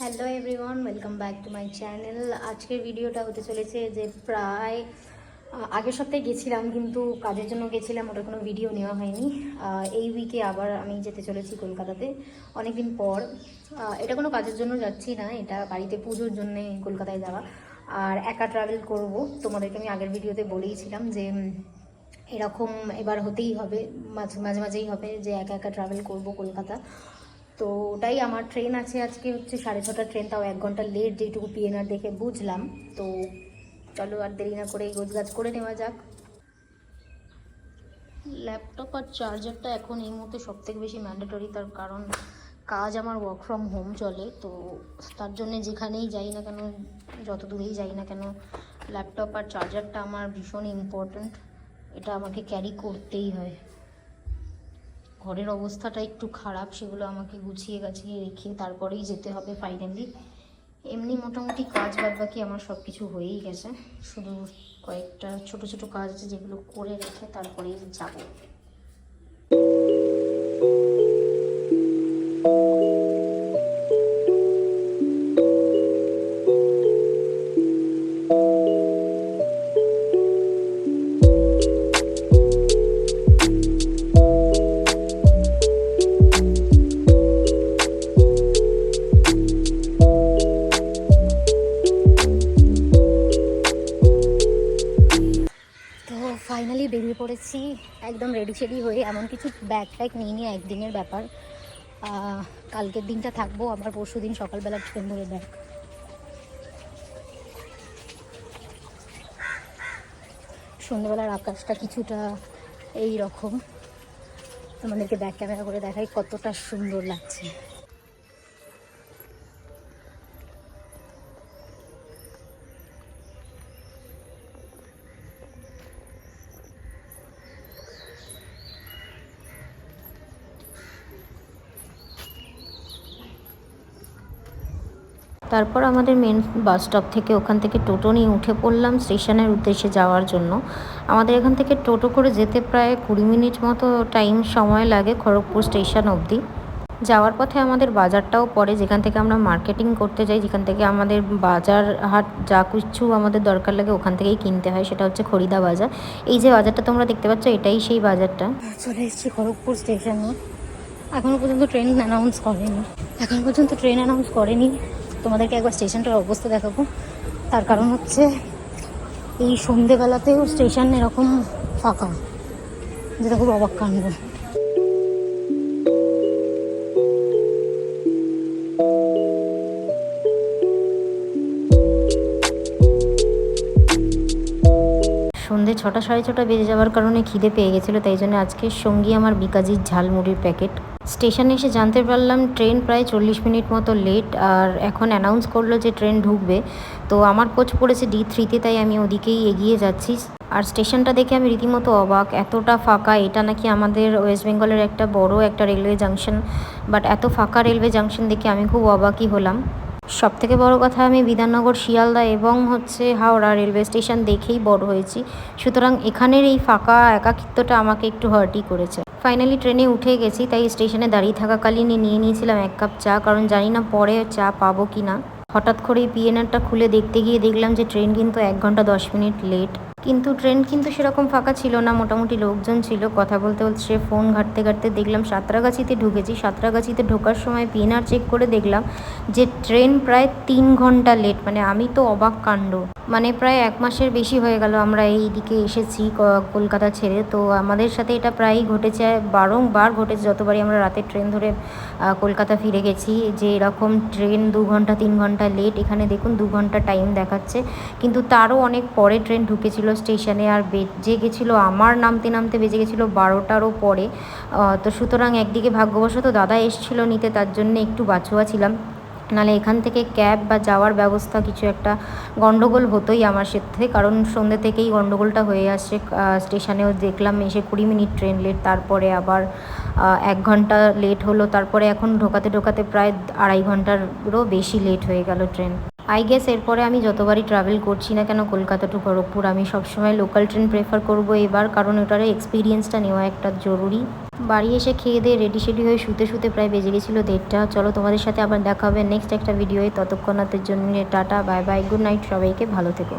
Hello everyone welcome back to my channel আজকের ভিডিওটা হতে চলেছে যে প্রায় আগের সপ্তাহে গেছিলাম, কিন্তু কাজের জন্য গেছিলাম ওটা কোনো ভিডিও নেওয়া হয়নি। এই উইকে আবার আমি যেতে চলেছি কলকাতাতে, অনেকদিন পর। এটা কোনো কাজের জন্য যাচ্ছি না, এটা বাড়িতে পুজোর জন্যে কলকাতায় যাওয়া। আর একা ট্রাভেল করব, তোমাদেরকে আমি আগের ভিডিওতে বলেইছিলাম যে এরকম এবার হতেই হবে, মাঝে মাঝে, মাঝেই হবে যে একা একা ট্রাভেল করব কলকাতা। তো ওটাই আমার ট্রেন আছে আজকে হচ্ছে সাড়ে ছটা ট্রেন তাও এক ঘণ্টা লেট যেটুকু পিএনআর দেখে বুঝলাম। তো চলো আর দেরি না করে গোছগাছ করে নেওয়া যাক। ল্যাপটপ আর চার্জারটা এখন এই মুহূর্তে সব থেকে বেশি ম্যান্ডেটরি তার কারণ কাজ আমার ওয়ার্ক ফ্রম হোম চলে, তো তার জন্য যেখানেই যাই না কেন, যত দূরেই যাই না কেন ল্যাপটপ আর চার্জারটা আমার ভীষণ ইম্পর্ট্যান্ট এটা আমাকে ক্যারি করতেই হয়। ঘরের অবস্থাটা একটু খারাপ, সেগুলো আমাকে গুছিয়ে গাছিয়ে রেখে তারপরেই যেতে হবে ফাইনালি এমনি মোটামুটি কাজ বাদ বাকি আমার সব কিছু হয়েই গেছে। শুধু কয়েকটা ছোট ছোট কাজ আছে যেগুলো করে রেখে তারপরেই যাব। ফাইনালি বেরিয়ে পড়েছি, একদম রেডি সেডি হয়ে এমন কিছু ব্যাগ ট্যাগ নিয়ে নিয়ে একদিনের ব্যাপার। কালকের দিনটা থাকব, আবার পরশু দিন সকালবেলা ট্রেন ধরে ব্যাগ সন্ধ্যেবেলার আকাশটা কিছুটা এই রকম তোমাদেরকে ব্যাক ক্যামেরা করে দেখাই কতটা সুন্দর লাগছে। তারপর আমাদের মেন বাস স্টপ থেকে ওখান থেকে টোটো নিয়ে উঠে পড়লাম স্টেশনের উদ্দেশ্যে যাওয়ার জন্য। আমাদের এখান থেকে টোটো করে যেতে প্রায় কুড়ি মিনিট মতো টাইম সময় লাগে খড়গপুর স্টেশন অবধি। যাওয়ার পথে আমাদের বাজারটাও পড়ে, যেখান থেকে আমরা মার্কেটিং করতে যাই, যেখান থেকে আমাদের বাজার হাট যা কিছু আমাদের দরকার লাগে ওখান থেকেই কিনতে হয়, সেটা হচ্ছে খরিদা বাজার। এই যে বাজারটা তোমরা দেখতে পাচ্ছ, এটাই সেই বাজারটা। চলে এসেছি খড়গপুর স্টেশনে। এখনও পর্যন্ত ট্রেন অ্যানাউন্স করেনি। এখন পর্যন্ত ট্রেন অ্যানাউন্স করেনি। তোমাদেরকে একবার স্টেশনটার অবস্থা দেখাবো। তার কারণ হচ্ছে, এই সন্ধেবেলাতেও স্টেশন এরকম ফাঁকা, যেটা খুব অবাক কাণ্ড। সন্ধে ছটা সাড়ে ছটা বেজে যাওয়ার কারণে খিদে পেয়ে গেছিল, তাই জন্য আজকে সঙ্গী আমার বিকাজির ঝালমুড়ির প্যাকেট স্টেশনে এসে জানতে পারলাম ট্রেন প্রায় চল্লিশ মিনিট মতো লেট আর এখন অ্যানাউন্স করল যে ট্রেন ঢুকবে। তো আমার কোচ পড়েছে ডি থ্রিতে, তাই আমি ওদিকেই এগিয়ে যাচ্ছি। আর স্টেশনটা দেখে আমি রীতিমতো অবাক, এতটা ফাঁকা, এটা নাকি আমাদের ওয়েস্ট বেঙ্গলের একটা বড় একটা রেলওয়ে জাংশন বাট এত ফাঁকা রেলওয়ে জাংশন দেখে আমি খুব অবাকই হলাম। সব থেকে বড় কথা, আমি বিধাননগর, শিয়ালদা এবং হচ্ছে হাওড়া রেলওয়ে স্টেশন দেখেই বড় হয়েছি। সুতরাং এখানের এই ফাঁকা একাকিত্বটা আমাকে একটু হার্টই করেছে। ফাইনালি ট্রেনে উঠে গেছি, তাই স্টেশনে দাঁড়িয়ে থাকাকালীনই নিয়ে নিয়েছিলাম এক কাপ চা, কারণ জানি না পরে চা পাবো কি না হঠাৎ করে পিএনআরটা খুলে দেখতে গিয়ে দেখলাম যে ট্রেন কিন্তু এক ঘণ্টা দশ মিনিট লেট কিন্তু ট্রেন কিন্তু সেরকম ফাঁকা ছিল না, মোটামুটি লোকজন ছিল। কথা বলতে বলতে সে ফোন ঘাঁটতে ঘাঁটতে দেখলাম, সাঁতরাগাছিতে ঢুকেছি। সাঁতরাগাছিতে ঢোকার সময় পিএনআর চেক করে দেখলাম যে ট্রেন প্রায় তিন ঘণ্টা লেট মানে আমি তো অবাক কাণ্ড। মানে প্রায় এক মাসের বেশি হয়ে গেল আমরা এই দিকে এসেছি কলকাতা ছেড়ে। তো আমাদের সাথে এটা প্রায়ই ঘটেছে, বারংবার ঘটেছে। যতবারই আমরা রাতের ট্রেন ধরে কলকাতা ফিরে গেছি যে এরকম ট্রেন দু ঘণ্টা, তিন ঘণ্টা লেট এখানে দেখুন দু ঘণ্টা টাইম দেখাচ্ছে। কিন্তু তারও অনেক পরে ট্রেন ঢুকেছিল স্টেশনে আর বেজে গেছিল আমার নামতে নামতে বেজে গেছিল বারোটারও পরে তো সুতরাং একদিকে ভাগ্যবশত দাদা এসছিল নিতে, তার জন্য একটু বাছুয়া ছিলাম। নাহলে এখান থেকে ক্যাব বা যাওয়ার ব্যবস্থা কিছু একটা গন্ডগোল হতোই আমার সাথে, কারণ সন্ধ্যে থেকেই গন্ডগোলটা হয়ে আসছে। স্টেশনেও দেখলাম এসে কুড়ি মিনিট ট্রেন লেট, তারপরে আবার এক ঘণ্টা লেট হলো, তারপরে এখন ঢোকাতে ঢোকাতে প্রায় আড়াই ঘন্টারও বেশি লেট হয়ে গেল ট্রেন। আই গেস এরপরে আমি যতবারই ট্রাভেল করছি না কেন, কলকাতা টু খড়গপুর আমি সবসময় লোকাল ট্রেন প্রেফার করব এবার, কারণ ওটার এক্সপিরিয়েন্সটা নেওয়া একটা জরুরি। বাড়ি এসে খেয়ে দিয়ে রেডি সেডি হয়ে শুতে শুতে প্রায় বেজে গেছিল দেড়টা। চলো তোমাদের সাথে আবার দেখা হবে নেক্সট একটা ভিডিওয়ে ততক্ষণাতের জন্য tata bye bye good night সবাইকে, ভালো থেকো।